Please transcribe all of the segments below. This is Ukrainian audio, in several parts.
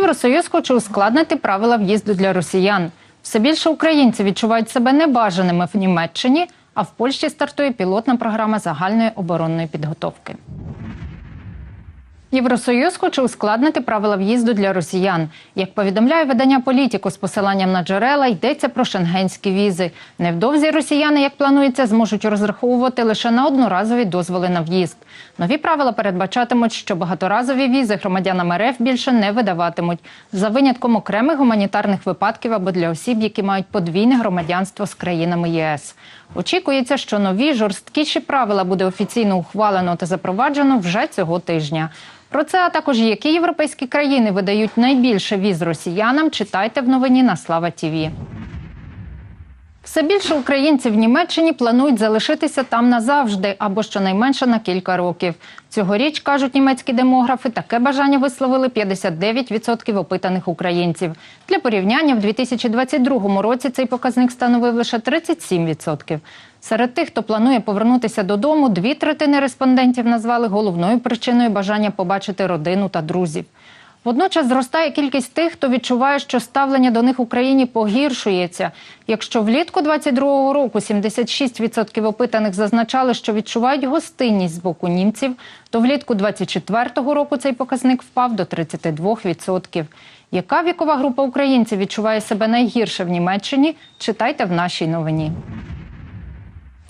Євросоюз хоче ускладнити правила в'їзду для росіян. Все більше українців відчувають себе небажаними в Німеччині, а в Польщі стартує пілотна програма загальної оборонної підготовки. Євросоюз хоче ускладнити правила в'їзду для росіян. Як повідомляє видання політику з посиланням на джерела, йдеться про шенгенські візи. Невдовзі росіяни, як планується, зможуть розраховувати лише на одноразові дозволи на в'їзд. Нові правила передбачатимуть, що багаторазові візи громадянам РФ більше не видаватимуть за винятком окремих гуманітарних випадків або для осіб, які мають подвійне громадянство з країнами ЄС. Очікується, що нові жорсткіші правила буде офіційно ухвалено та запроваджено вже цього тижня. Про це, а також які європейські країни видають найбільше віз росіянам, читайте в новині на Слава Тіві. Все більше українців в Німеччині планують залишитися там назавжди або щонайменше на кілька років. Цьогоріч, кажуть німецькі демографи, таке бажання висловили 59% опитаних українців. Для порівняння, в 2022 році цей показник становив лише 37%. Серед тих, хто планує повернутися додому, дві третини респондентів назвали головною причиною бажання побачити родину та друзів. Водночас зростає кількість тих, хто відчуває, що ставлення до них в Україні погіршується. Якщо влітку 22-го року 76% опитаних зазначали, що відчувають гостинність з боку німців, то влітку 24-го року цей показник впав до 32%. Яка вікова група українців відчуває себе найгірше в Німеччині? Читайте в нашій новині.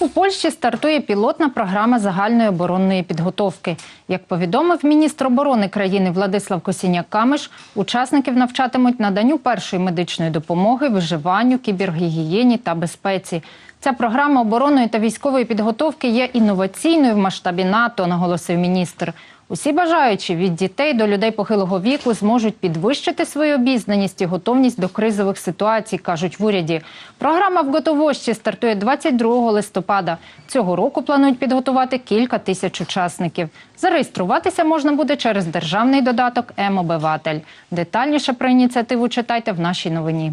У Польщі стартує пілотна програма загальної оборонної підготовки. Як повідомив міністр оборони країни Владислав Косіняк-Камиш, учасників навчатимуть наданню першої медичної допомоги, виживанню, кібергігієні та безпеці. Ця програма оборонної та військової підготовки є інноваційною в масштабі НАТО, наголосив міністр. Усі бажаючі від дітей до людей похилого віку зможуть підвищити свою обізнаність і готовність до кризових ситуацій, кажуть в уряді. Програма в Готовощі стартує 22 листопада. Цього року планують підготувати кілька тисяч учасників. Зареєструватися можна буде через державний додаток М-обиватель. Детальніше про ініціативу читайте в нашій новині.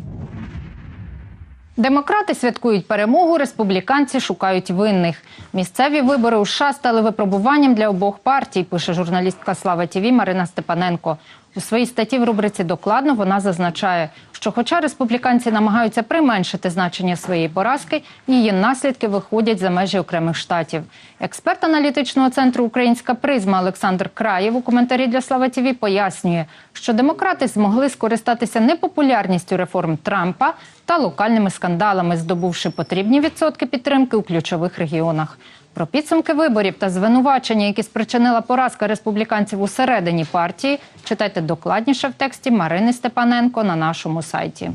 Демократи святкують перемогу, республіканці шукають винних. Місцеві вибори у США стали випробуванням для обох партій, пише журналістка Слава ТІВІ Марина Степаненко. У своїй статті в рубриці Докладно вона зазначає, що, хоча республіканці намагаються применшити значення своєї поразки, її наслідки виходять за межі окремих штатів. Експерт аналітичного центру Українська призма Олександр Краєв у коментарі для Слава ТІВІ пояснює, що демократи змогли скористатися непопулярністю реформ Трампа та локальними скандалами, здобувши потрібні відсотки підтримки у ключових регіонах. Про підсумки виборів та звинувачення, які спричинила поразка республіканців усередині партії, читайте докладніше в тексті Марини Степаненко на нашому сайті.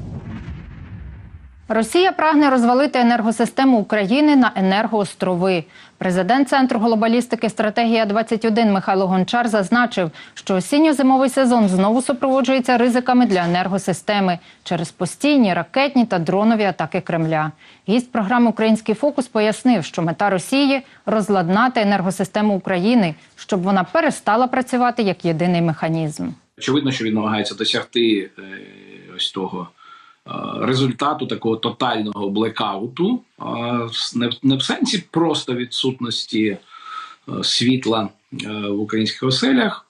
Росія прагне розвалити енергосистему України на енергоострови. Президент Центру глобалістики Стратегія 21 Михайло Гончар зазначив, що осінньо-зимовий сезон знову супроводжується ризиками для енергосистеми через постійні ракетні та дронові атаки Кремля. Гість програми Український фокус пояснив, що мета Росії розладнати енергосистему України, щоб вона перестала працювати як єдиний механізм. Очевидно, що він намагається досягти е, ось того результату такого тотального блекауту, е, не, в- сенсі просто відсутності е, світла е, в українських оселях,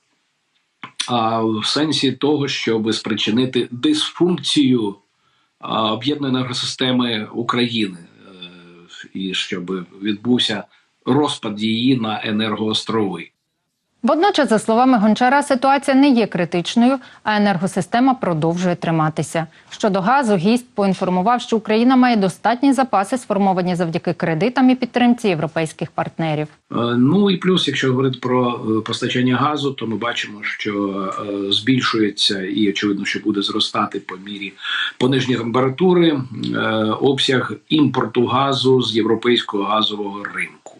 а в сенсі того, щоб спричинити дисфункцію е, об'єднаної енергосистеми України, е, і щоб відбувся розпад її на енергоострови. Водночас, за словами Гончара, ситуація не є критичною, а енергосистема продовжує триматися. Щодо газу, гість поінформував, що Україна має достатні запаси, сформовані завдяки кредитам і підтримці європейських партнерів. Е, Ну і плюс, якщо говорити про е, постачання газу, то ми бачимо, що е, збільшується і очевидно, що буде зростати по мірі пониження температури обсяг імпорту газу з європейського газового ринку.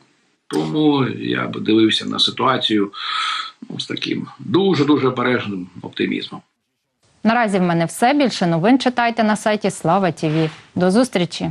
Тому я б дивився на ситуацію з таким дуже дуже обережним оптимізмом. Наразі в мене все. Більше новин читайте на сайті Слава Тіві. До зустрічі!